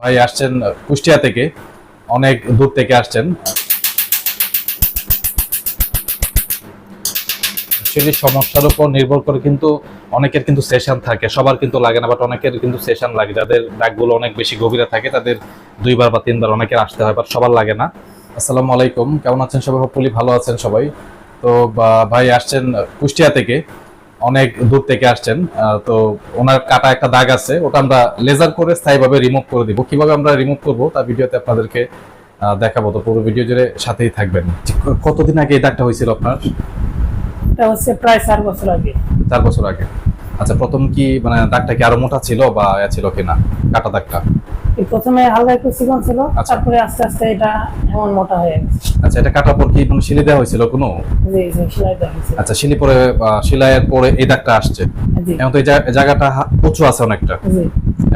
ভাই আসছেন কুষ্টিয়া থেকে, অনেক দূর থেকে আসছেন। সেটি সমস্যার উপর নির্ভর করে কিন্তু অনেকের কিন্তু সেশন থাকে, সবার কিন্তু লাগে না বাট অনেকের কিন্তু সেশন লাগে। যাদের দাগগুলো অনেক বেশি গভীরে থাকে, তাদের দুইবার বা তিনবার অনেকের আসতে হয় বাট সবার লাগে না। আসসালামু আলাইকুম, কেমন আছেন সবাই? হোপফুলি ভালো আছেন সবাই। তো ভাই আসছেন কুষ্টিয়া থেকে। অনেক দূর থেকে আসছেন। তো ওনার কাটা একটা দাগ আছে ওটা আমরা লেজার করে স্থায়ীভাবে রিমুভ করে দিব। কীভাবে আমরা রিমুভ করব তার ভিডিওতে আপনাদেরকে দেখাবো। তো পুরো ভিডিও জুড়ে সাথেই থাকবেন। কতদিন আগে এই দাগটা হয়েছিল আপনার? এটা হচ্ছে প্রায় চার বছর আগে। চার বছর আগে। আচ্ছা প্রথম কি মানে দাগটা কি আরও মোটা ছিল বা ছিল কিনা কাটা দাগটা? প্রথমে হালকা একটু চিকন ছিল আচ্ছা। তারপরে আস্তে আস্তে এটা এমন মোটা হয়ে গেছে। আচ্ছা এটা কাটার পর কি কোনো সিলি দেওয়া হয়েছিল কোনো? জি জি সেলাই দেওয়া হয়েছে আচ্ছা সিলি পরে সেলাইয়ের পরে এই দাগটা আসছে। এখন তো এই জায়গাটা উঁচু আছে অনেকটা। জি।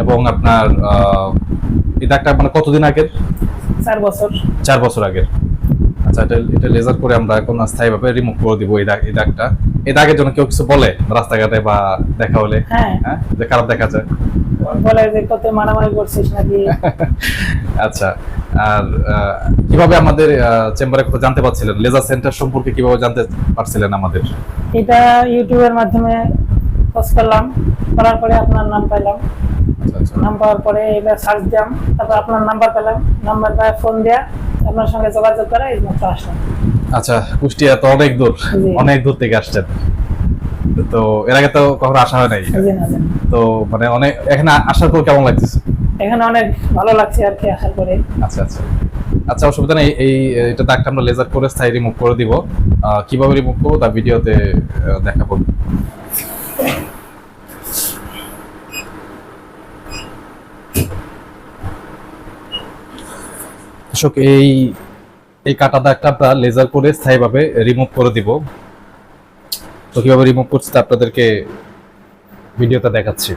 এবং আপনার এই দাগটা মানে কতদিন আগের? চার বছর। চার বছর আগের। আচ্ছা এটা এটা লেজার করে আমরা এখন স্থায়ীভাবে রিমুভ করে দিব এই দাগ এই দাগটা। এই দাগের জন্য কেউ কিছু বলে রাস্তাঘাটে বা দেখা হলে? হ্যাঁ। হ্যাঁ? যে খারাপ দেখা যায়? বলে যে কত মারামারি করছিস নাকি? আচ্ছা আর কীভাবে আমাদের চেম্বারে কথা জানতে পারছিলেন? লেজার সেন্টার সম্পর্কে কীভাবে জানতে পারছিলেন আমাদের? এটা ইউটিউবের মাধ্যমে খোঁজ করলাম। করার পরে আপনার নাম পাইলাম। আচ্ছা আচ্ছা। নাম পাওয়ার পরে এটা সার্চ দিলাম। তারপর আপনার নাম্বার পেলাম। নাম্বার পায় ফোন দেয়া আপনার সঙ্গে যোগাযোগ করে এই মাত্র আসলাম। আচ্ছা কুষ্টিয়া তো অনেক দূর অনেক দূর থেকে আসছেন। তো এর আগে তো কখনো আসা হয় নাই। তো মানে অনেক এখানে আসার পর কেমন লাগতেছে? এখানে অনেক ভালো লাগছে আর কি আসার পরে। আচ্ছা আচ্ছা। আচ্ছা অসুবিধা নেই এই এটা দাগটা আমরা লেজার করে স্থায়ী রিমুভ করে দিব। কীভাবে রিমুভ করব তার ভিডিওতে দেখাবো দর্শক, এই এই কাটা দাগটা আমরা লেজার করে স্থায়ীভাবে রিমুভ করে দিব। তো কীভাবে রিমুভ করছি আপনাদেরকে ভিডিওটা দেখাচ্ছি।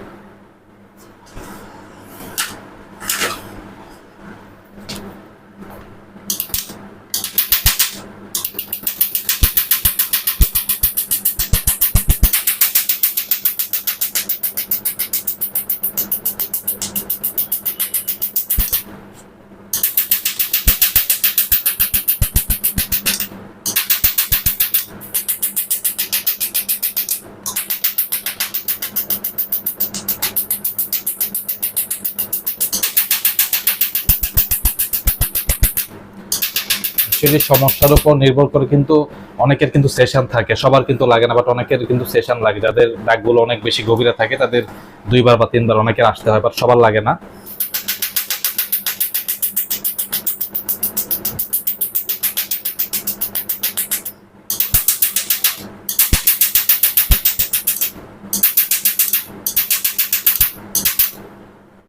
সেটি সমস্যার উপর নির্ভর করে কিন্তু অনেকের কিন্তু সেশন থাকে। সবার কিন্তু লাগে না বাট অনেকের কিন্তু সেশন লাগে। যাদের দাগগুলো অনেক বেশি গভীরে থাকে, তাদের দুইবার বা তিনবার অনেকের আসতে হয় বাট সবার লাগে না।